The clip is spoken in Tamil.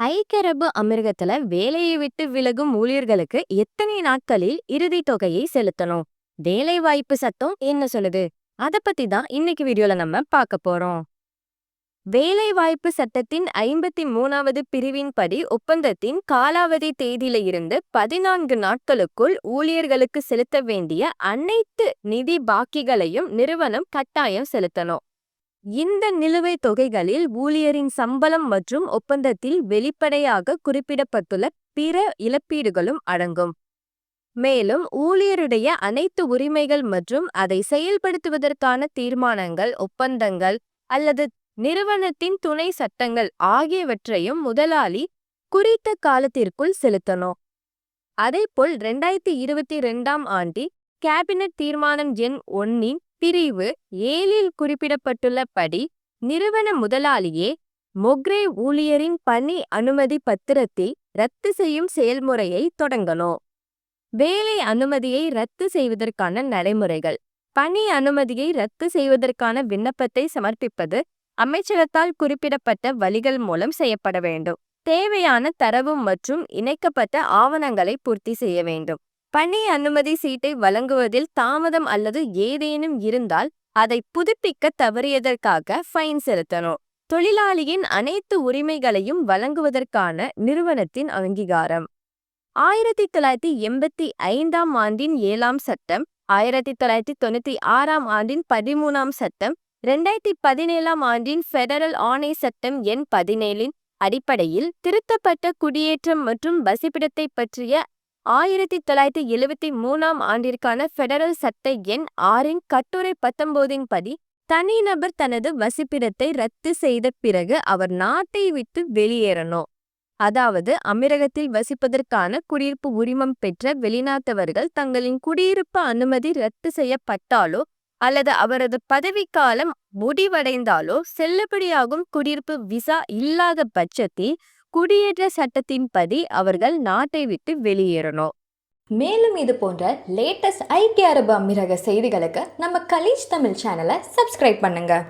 ஐக்கிய அரபு அமீரகத்துல வேலையை விட்டு விலகும் ஊழியர்களுக்கு எத்தனை நாட்களில் இறுதி தொகையை செலுத்தணும்? வேலை வாய்ப்பு சட்டம் என்ன சொல்லுது? அத பத்தி தான் இன்னைக்கு வீடியோல நம்ம பார்க்க போறோம். வேலை வாய்ப்பு சட்டத்தின் ஐம்பத்தி மூணாவது பிரிவின்படி ஒப்பந்தத்தின் காலாவதி தேதியில இருந்து பதினான்கு நாட்களுக்குள் ஊழியர்களுக்கு செலுத்த வேண்டிய அனைத்து நிதி பாக்கிகளையும் நிறுவனம் கட்டாயம் செலுத்தணும். இந்த நிலுவைத் தொகைகளில் ஊழியரின் சம்பளம் மற்றும் ஒப்பந்தத்தில் வெளிப்படையாக குறிப்பிடப்பட்டுள்ள பிற இழப்பீடுகளும் அடங்கும். மேலும் ஊழியருடைய அனைத்து உரிமைகள் மற்றும் அதை செயல்படுத்துவதற்கான தீர்மானங்கள் ஒப்பந்தங்கள் அல்லது நிறுவனத்தின் துணை சட்டங்கள் ஆகியவற்றையும் முதலாளி குறித்த காலத்திற்குள் செலுத்தணும். அதேபோல் ரெண்டாயிரத்தி இருபத்தி ரெண்டாம் ஆண்டில் கேபினட் தீர்மானம் எண் ஒன்னின் பிரிவு ஏழில் குறிப்பிடப்பட்டுள்ளபடி நிறுவன முதலாளியே மொக்ரே ஊழியரின் பணி அனுமதி பத்திரத்தை ரத்து செய்யும் செயல்முறையை தொடங்கணும். வேலை அனுமதியை ரத்து செய்வதற்கான நடைமுறைகள். பணி அனுமதியை ரத்து செய்வதற்கான விண்ணப்பத்தை சமர்ப்பிப்பது அமைச்சகத்தால் குறிப்பிடப்பட்ட வழிகள் மூலம் செய்யப்பட வேண்டும். தேவையான தரவு மற்றும் இணைக்கப்பட்ட ஆவணங்களை பூர்த்தி செய்ய வேண்டும். பணி அனுமதி சீட்டை வழங்குவதில் தாமதம் அல்லது ஏதேனும் இருந்தால் அதை புதுப்பிக்க தவறியதற்காக ஃபைன் செலுத்தணும். தொழிலாளியின் அனைத்து உரிமைகளையும் வழங்குவதற்கான நிறுவனத்தின் அங்கீகாரம். ஆயிரத்தி தொள்ளாயிரத்தி எண்பத்தி ஐந்தாம் ஆண்டின் ஏழாம் சட்டம் ஆயிரத்தி தொள்ளாயிரத்தி தொண்ணூத்தி ஆறாம் ஆண்டின் பதிமூணாம் சட்டம் ரெண்டாயிரத்தி பதினேழாம் ஆண்டின் ஃபெடரல் ஆணை சட்டம் எண் பதினேழின் அடிப்படையில் திருத்தப்பட்ட குடியேற்றம் மற்றும் வசிப்பிடத்தை பற்றிய ஆயிரத்தி தொள்ளாயிரத்தி எழுவத்தி மூணாம் ஆண்டிற்கான ஃபெடரல் சட்ட எண் ஆறின் கட்டுரை பத்தொன்பதின் படி தனிநபர் தனது வசிப்பிடத்தை ரத்து செய்த பிறகு அவர் நாட்டை விட்டு வெளியேறணும். அதாவது அமீரகத்தில் வசிப்பதற்கான குடியிருப்பு உரிமம் பெற்ற வெளிநாட்டவர்கள் தங்களின் குடியிருப்பு அனுமதி ரத்து செய்யப்பட்டாலோ அல்லது அவரது பதவிக்காலம் முடிவடைந்தாலோ செல்லுபடியாகும் குடியிருப்பு விசா இல்லாத பட்சத்தில் குடியேற்ற சட்டத்தின்படி அவர்கள் நாட்டை விட்டு வெளியேறணும். மேலும் இது போன்ற லேட்டஸ்ட் ஐக்கிய அரபு அமீரக செய்திகளுக்கு நம்ம கலீஜ் தமிழ் சேனலை சப்ஸ்கிரைப் பண்ணுங்க.